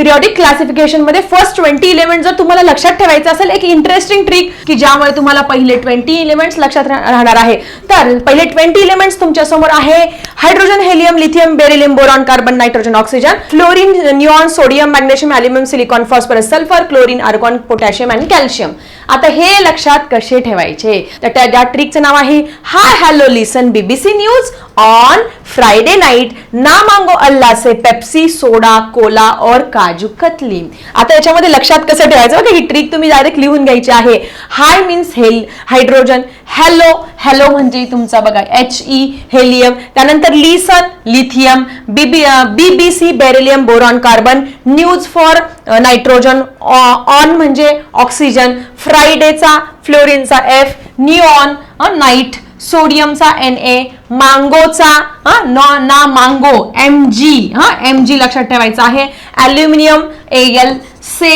Periodic क्लासिफिकेशनमध्ये first twenty element जर तुम्हाला लक्षात ठेवायचं असेल एक इंटरेस्टिंग ट्रिक की ज्यामुळे तुम्हाला पहिले ट्वेंटी इलेमेंट्स लक्षात राहणार आहे. तर पहिले ट्वेंटी इलेमेंट्स तुमच्यासमोर आहे hydrogen helium lithium beryllium boron carbon nitrogen oxygen fluorine neon sodium magnesium aluminium silicon phosphorus sulphur chlorine argon potassium आणि कॅल्शियम आता हे लक्षात कसे ठेवायचे? तर त्या ट्रिकचं नाव आहे hi hello listen BBC news on Friday night ना मांगो अल्लाह से पेप्सी सोडा कोला और काजू कतली. आता याच्यामध्ये लक्षात कसं ठेवायचं? बघा ही ट्रिक तुम्ही डायरेक्ट लिहून घ्यायची आहे. Hi means hell hydrogen hello hello म्हणजे तुमचा बघा एच ई हेलियम त्यानंतर listen lithium B B BBC beryllium boron carbon news for nitrogen on म्हणजे ऑक्सिजन फ्रायडेचा फ्लोरिनचा एफ न्यूऑन नाईट सोडियमचा एन ए मांगोचा हा, नॉ ना मांगो एम जी हा एम जी लक्षात ठेवायचा आहे. Aluminium A L say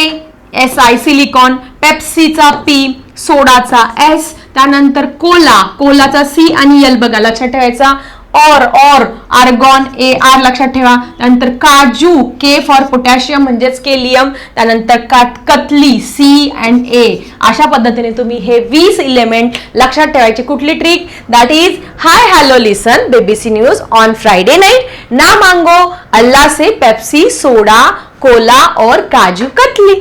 S I silicon पेप्सीचा पी सोडाचा एस त्यानंतर कोला कोलाचा सी आणि एल बघा लक्षात ठेवायचा. और और आर्गॉन ए आर लक्षात ठेवा. त्यानंतर काजू के फॉर पोटॅशियम म्हणजेच केलियम त्यानंतर कात कतली सी अँड ए अशा पद्धतीने तुम्ही हे वीस इलेमेंट लक्षात ठेवायचे कुठली trick that is hi hello listen BBC news on Friday night ना मांगो अल्ला से पेप्सी सोडा कोला और काजू कतली.